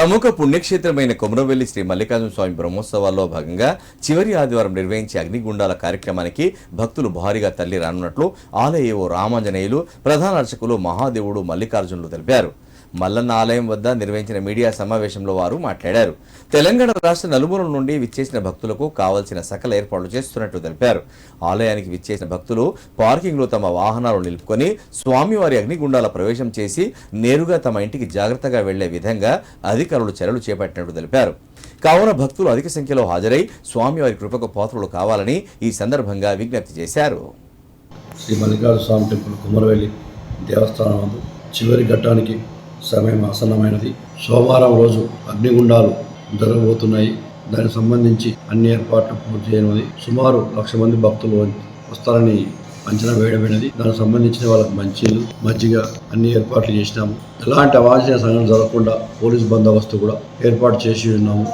ప్రముఖ పుణ్యక్షేత్రమైన కొమరవెల్లి శ్రీ మల్లికార్జున స్వామి బ్రహ్మోత్సవాల్లో భాగంగా చివరి ఆదివారం నిర్వహించే అగ్నిగుండాల కార్యక్రమానికి భక్తులు భారీగా తల్లి రానున్నట్లు ఆలయ ఓ రామాంజనేయులు ప్రధాన అర్చకులు మహాదేవుడు మల్లికార్జునులు తెలిపారు. మల్లన్న ఆలయం వద్ద నిర్వహించిన మీడియా సమావేశంలో వారు మాట్లాడారు. తెలంగాణ రాష్ట్ర నలుమూలల నుండి విచ్చేసిన భక్తులకు కావలసిన సకల ఏర్పాట్లు చేస్తున్నట్లు తెలిపారు. ఆలయానికి విచ్చేసిన భక్తులు పార్కింగ్లో తమ వాహనాలు నిలుపుకొని స్వామివారి అగ్నిగుండాల ప్రవేశం చేసి నేరుగా తమ ఇంటికి జాగ్రత్తగా వెళ్ళే విధంగా అధికారులు చర్యలు చేపట్టినట్లు తెలిపారు. కావున భక్తులు అధిక సంఖ్యలో హాజరై స్వామివారి కృపకు పాత్రలు కావాలని ఈ సందర్భంగా విజ్ఞప్తి చేశారు. శ్రీ మల్లికార్జున స్వామి టెంపుల్ కుమ్మరవెల్లి దేవస్థానం చివరి ఘట్టానికి సమయం ఆసన్నమైనది. సోమవారం రోజు అగ్నిగుండాలు జరగబోతున్నాయి. దానికి సంబంధించి అన్ని ఏర్పాట్లు పూర్తి చేయనున్నది. సుమారు లక్ష మంది భక్తులు వస్తారని అంచనా వేయడమైనది దానికి సంబంధించిన వాళ్ళకి మంచిలు మజ్జిగ అన్ని ఏర్పాట్లు చేసినాము. ఎలాంటి అవాంఛనీయ సంఘటన జరగకుండా పోలీస్ బందోబస్తు కూడా ఏర్పాటు చేసి ఉన్నాము.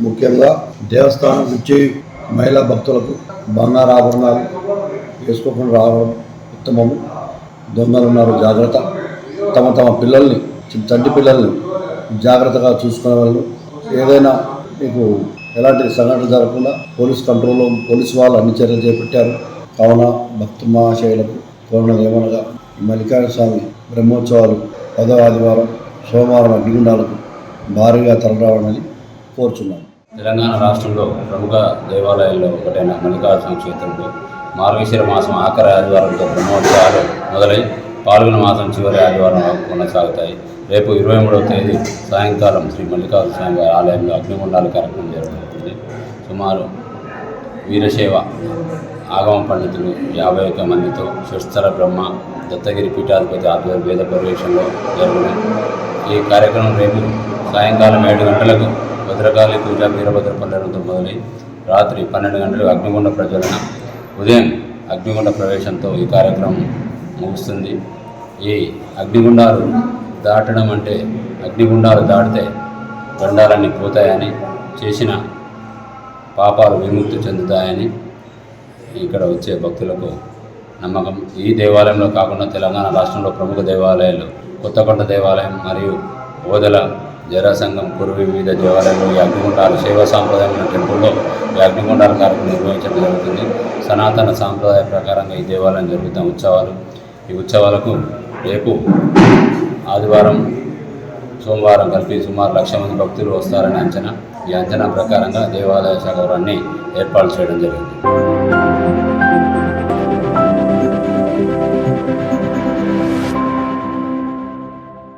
ముఖ్యంగా దేవస్థానం నుంచి మహిళా భక్తులకు బంగారు ఆభరణాలు వేసుకోకుండా రావడం ఉత్తమము. దొంగలు ఉన్నారు జాగ్రత్త. తమ తమ పిల్లల్ని చంటి పిల్లల్ని జాగ్రత్తగా చూసుకునే వాళ్ళు. ఏదైనా మీకు ఎలాంటి సంఘటన జరగకుండా పోలీస్ కంట్రోల్లో పోలీస్ వాళ్ళు అన్ని చర్యలు చేపట్టారు. కావున భక్త మహాశైలకు కోరినది ఏమనగా మల్లికార్జున స్వామి బ్రహ్మోత్సవాలు పదవ ఆదివారం సోమవారం అగ్నిగుండాలకు భారీగా తరలిరావాలని కోరుచున్నాను. తెలంగాణ రాష్ట్రంలో ప్రముఖ దేవాలయాల్లో ఒకటైన మల్లికార్జున క్షేత్రంలో మార్గశిర మాసం ఆఖరి ఆదివారంతో బ్రహ్మోత్సవాలు మొదలై పాల్గొన మాసం చివరి ఆదివారం వరకు కొనసాగుతాయి. రేపు ఇరవై మూడవ తేదీ సాయంకాలం శ్రీ మల్లికార్జున స్వామి వారి ఆలయంలో అగ్నిగుండాల కార్యక్రమం జరుగుతుంది సుమారు వీరశైవ ఆగమ పండితులు యాభై ఒక్క మందితో షష్ఠర బ్రహ్మ దత్తగిరి పీఠాధిపతి ఆధ్వర్య వేద పరివేషంలో జరుగును. ఈ కార్యక్రమం రేపు సాయంకాలం ఏడు గంటలకు భద్రకాళి పూజ వీరభద్ర పల్లెడంతో మొదలై రాత్రి పన్నెండు గంటలకు అగ్నిగుండ ప్రజ్వలన. ఉదయం అగ్నిగుండ ప్రవేశంతో ఈ కార్యక్రమం ముగుస్తుంది. ఈ అగ్నిగుండాలు దాటడం అంటే అగ్నిగుండాలు దాటితే దండాలన్నీ పోతాయని చేసిన పాపాలు విముక్తి చెందుతాయని ఇక్కడ వచ్చే భక్తులకు నమ్మకం. ఈ దేవాలయంలో కాకుండా తెలంగాణ రాష్ట్రంలో ప్రముఖ దేవాలయాలు కొత్తకొండ దేవాలయం మరియు ఓదల జరాసంఘం కురువి వివిధ దేవాలయంలో ఈ అగ్నిగుండాలు సేవా సాంప్రదాయం టెంపుల్లో ఈ అగ్నిగుండాల కార్యక్రమం నిర్వహించడం జరుగుతుంది. సనాతన సాంప్రదాయ ప్రకారంగా ఈ దేవాలయం జరుగుతున్న ఉత్సవాలు ఈ ఉత్సవాలకు రేపు ఆదివారం సోమవారం కలిపి సుమారు లక్ష మంది భక్తులు వస్తారని అంచనా ఈ అంచనా ప్రకారంగా దేవాలయ శాఖ ఏర్పాటు చేయడం జరిగింది.